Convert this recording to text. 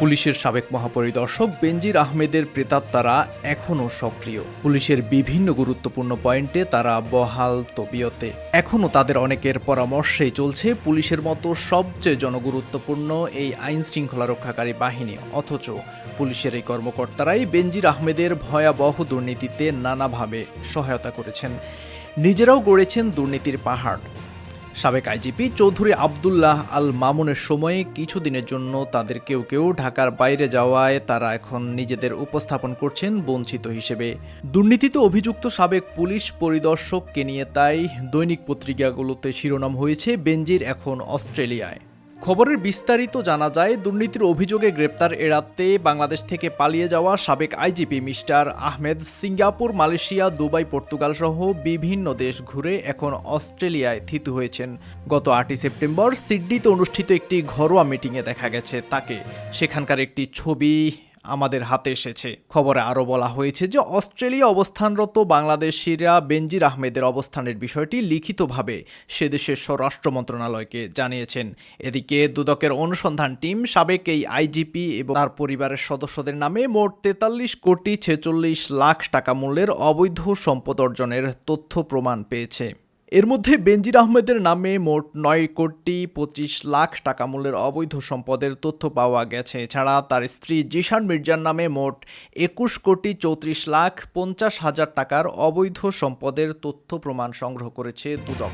পুলিশের সাবেক মহাপরিদর্শক বেনজির আহমেদের প্রেতাত্মারা এখনও সক্রিয়। পুলিশের বিভিন্ন গুরুত্বপূর্ণ পয়েন্টে তারা বহাল তবিয়তে। এখনও তাদের অনেকের পরামর্শেই চলছে পুলিশের মতো সবচেয়ে জনগুরুত্বপূর্ণ এই আইন শৃঙ্খলা রক্ষাকারী বাহিনী। অথচ পুলিশের এই কর্মকর্তারাই বেনজির আহমেদের ভয়াবহ দুর্নীতিতে নানাভাবে সহায়তা করেছেন। নিজেরাও গড়েছেন দুর্নীতির পাহাড়। সাবেক আইজিপি চৌধুরী আবদুল্লাহ আল মামুনের সময়ে কিছুদিনের জন্য তাদের কেউ কেউ ঢাকার বাইরে যাওয়ায় তারা এখন নিজেদের উপস্থাপন করছেন বঞ্চিত হিসেবে। দুর্নীতিতে অভিযুক্ত সাবেক পুলিশ পরিদর্শককে নিয়ে তাই দৈনিক পত্রিকাগুলোতে শিরোনাম হয়েছে বেঞ্জির এখন অস্ট্রেলিয়ায়। খবরের বিস্তারিত জানা যায়, দুর্নীতির অভিযোগে গ্রেপ্তার এড়াতে বাংলাদেশ থেকে পালিয়ে যাওয়া সাবেক IGP mister Ahmed Singapore, Malaysia, Dubai, Portugal সহ বিভিন্ন দেশ ঘুরে এখন অস্ট্রেলিয়ায় থিত হয়েছেন। গত আটই সেপ্টেম্বর সিডনিতে অনুষ্ঠিত একটি ঘরোয়া মিটিংয়ে দেখা গেছে তাকে। সেখানকার একটি ছবি আমাদের হাতে এসেছে। খবরে আরও বলা হয়েছে যে, অস্ট্রেলিয়া অবস্থানরত বাংলাদেশিরা বেনজির আহমেদের অবস্থানের বিষয়টি লিখিতভাবে সে দেশের স্বরাষ্ট্র মন্ত্রণালয়কে জানিয়েছেন। এদিকে দুদকের অনুসন্ধান টিম সাবেক এই আইজিপি এবং তার পরিবারের সদস্যদের নামে মোট তেতাল্লিশ কোটি ছেচল্লিশ লাখ টাকা মূল্যের অবৈধ সম্পদ অর্জনের তথ্য প্রমাণ পেয়েছে। এর মধ্যে বেনজির আহমেদের নামে মোট নয় কোটি পঁচিশ লাখ টাকা মূল্যের অবৈধ সম্পদের তথ্য পাওয়া গেছে। এছাড়া তার স্ত্রী জিশান মির্জার নামে মোট একুশ কোটি চৌত্রিশ লাখ পঞ্চাশ হাজার টাকার অবৈধ সম্পদের তথ্য প্রমাণ সংগ্রহ করেছে দুদক।